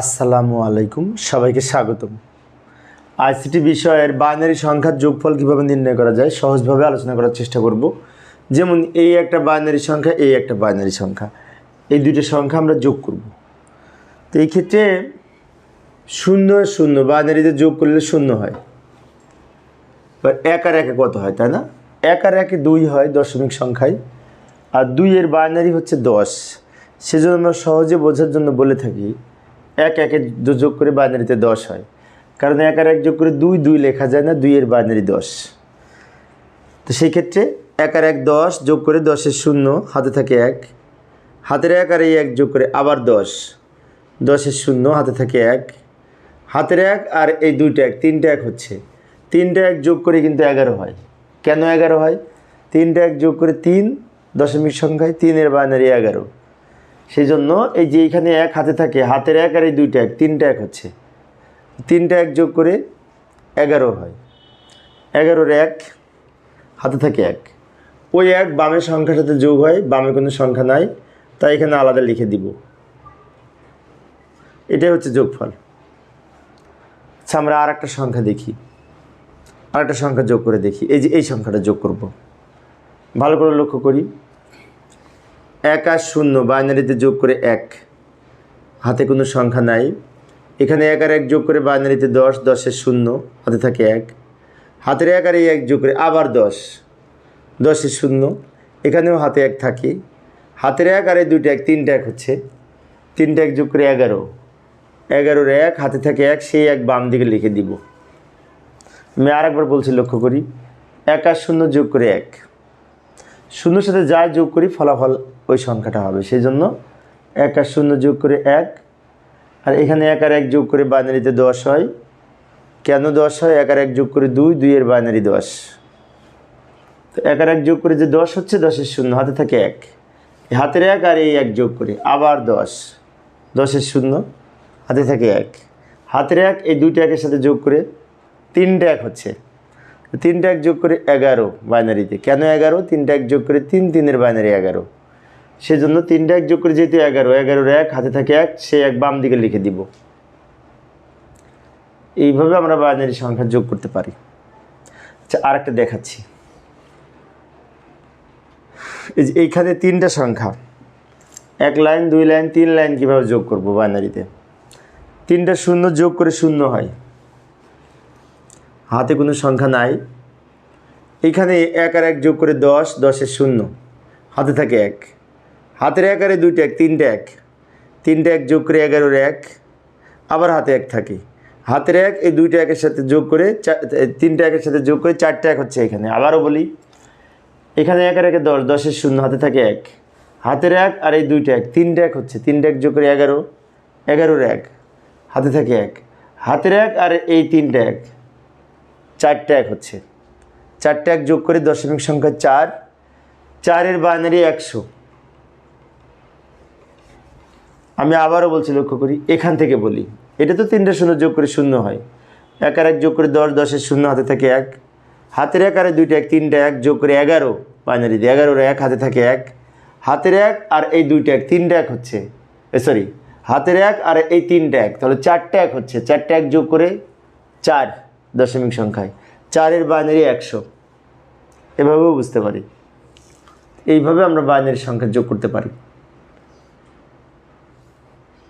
আসসালামু আলাইকুম, সবাইকে স্বাগতম। আইসিটি বিষয়ের বাইনারি সংখ্যার যোগফল কীভাবে নির্ণয় করা যায় সহজভাবে আলোচনা করার চেষ্টা করব। যেমন এই একটা বাইনারি সংখ্যা, এই একটা বাইনারি সংখ্যা। এই দুইটা সংখ্যা আমরা যোগ করব। তো এই ক্ষেত্রে শূন্য শূন্য, বাইনারিতে যোগ করলে শূন্য হয়। এবার এক আর একে কত হয়, তাই না? এক আর একে দুই হয় দশমিক সংখ্যায়, আর দুইয়ের বাইনারি হচ্ছে দশ। সেজন্য আমরা সহজে বোঝার জন্য বলে থাকি এক একে যোগ করে বাইনারিতে দশ হয়। কারণ এক আর এক যোগ করে দুই দুই লেখা যায় না, দুইয়ের বাইনারি দশ। তো সেই ক্ষেত্রে এক আর এক দশ যোগ করে দশের শূন্য, হাতে থাকে এক। হাতের এক আর এই এক যোগ করে আবার দশ। দশের শূন্য, হাতে থাকে এক। হাতের এক আর এই দুইটা এক, তিনটা এক হচ্ছে। তিনটা এক যোগ করে কিন্তু এগারো হয়। কেন এগারো হয়? তিনটা এক যোগ করে তিন, দশমিক সংখ্যায় তিনের বাইনারি এগারো। সেই জন্য এই যে এখানে এক হাতে থাকে, হাতের এক আর এই দুইটা এক, তিনটা এক হচ্ছে। তিনটা এক যোগ করে এগারো হয়। এগারোর এক, হাতে থাকে এক। ওই এক বামের সংখ্যার সাথে যোগ হয়, বামে কোনো সংখ্যা নাই, তাই এখানে আলাদা লিখে দিব। এটাই হচ্ছে যোগফল। আচ্ছা আমরা আর একটা সংখ্যা দেখি। আর একটা সংখ্যা যোগ করে দেখি। এই যে এই সংখ্যাটা যোগ করব। ভালো করে লক্ষ্য করি। এক আর শূন্য বাইনারিতে যোগ করে এক। হাতে কোনো সংখ্যা নাই। এখানে এক আর এক যোগ করে বাইনারিতে দশ দশের শূন্য, হাতে থাকে এক। হাতের এক আর এক যোগ করে আবার দশ। দশের শূন্য, এখানেও হাতে এক থাকে। হাতের এক আর এই দুইটা এক, তিনটা এক হচ্ছে। তিনটা এক যোগ করে এগারো। এগারোর এক, হাতে থাকে এক, সেই এক বাম দিকে লিখে দিব। আমি আর একবার বলছি, লক্ষ্য করি। এক আর শূন্য যোগ করে এক। শূন্যর সাথে যা যোগ করি, ফলাফল ওই সংখ্যাটা হবে। সেই জন্য এক আর শূন্য যোগ করে এক, আর এখানে এক আর এক যোগ করে বাইনারিতে দশ হয়। কেন দশ হয়? এক আর এক যোগ করে দুই দুইয়ের বাইনারি দশ। তো এক আর এক যোগ করে যে দশ হচ্ছে, দশের শূন্য, হাতে থাকে এক। হাতের এক আর এই এক যোগ করে, আবার দশ। দশের শূন্য, হাতে থাকে এক। হাতের এক, এই দুইটা একের সাথে যোগ করে তিনটা এক হচ্ছে। তিনটা এক যোগ করে এগারো বাইনারিতে কেন এগারো? তিনটা এক যোগ করে তিন, তিনের বাইনারি এগারো। সেজন্য তিনটা এক যোগ করে যেহেতু এগারো, এগারোর এক, হাতে থাকে এক, সে এক বাম দিকে লিখে দিব। এইভাবে আমরা বাইনারি সংখ্যা যোগ করতে পারি। আচ্ছা আর একটা দেখাচ্ছি। এই যে এইখানে তিনটা সংখ্যা। এক লাইন, দুই লাইন, তিন লাইন কীভাবে যোগ করব বাইনারিতে? তিনটা শূন্য যোগ করে শূন্য হয়। হাতে কোনো সংখ্যা নাই। এইখানে এক আর এক যোগ করে দশ, দশের শূন্য। হাতে থাকে এক। হাতের এক আরে দুইটা এক, তিনটে এক। তিনটে এক যোগ করে এগারোর এক, আবার হাতে এক থাকে। হাতের এক, এই দুইটা একের সাথে যোগ করে তিনটা একের সাথে যোগ করে চারটে এক হচ্ছে এখানে। আবারও বলি, এখানে এক আর একে দশ, দশের শূন্য, হাতে থাকে এক। হাতের এক আর এই দুইটা এক, তিনটে এক হচ্ছে, তিনটে এক যোগ করে এগারো, এগারোর এক, হাতে থাকে এক। হাতের এক আর এই তিনটে এক, চারটে এক হচ্ছে। চারটে এক যোগ করে দশমিক সংখ্যা চার, চারের বাইনারি একশো। আমি আবারও বলছি, লক্ষ্য করি, এখান থেকে বলি। এটা তো তিনটে শূন্য যোগ করে শূন্য হয়। এক আর এক যোগ করে দশ, দশের শূন্য হাতে থাকে এক। হাতের এক আর দুইটা এক, তিনটা এক যোগ করে এগারো বাইনারি দিয়ে এগারোর এক, হাতে থাকে এক। হাতের এক আর এই দুইটা এক, তিনটা এক হচ্ছে সরি হাতের এক আর এই তিনটা এক, তাহলে চারটে এক হচ্ছে, চারটে এক যোগ করে চার দশমিক সংখ্যায়। চারের বাইনারি একশো। এভাবেও বুঝতে পারি। এইভাবে আমরা বাইনারি সংখ্যা যোগ করতে পারি।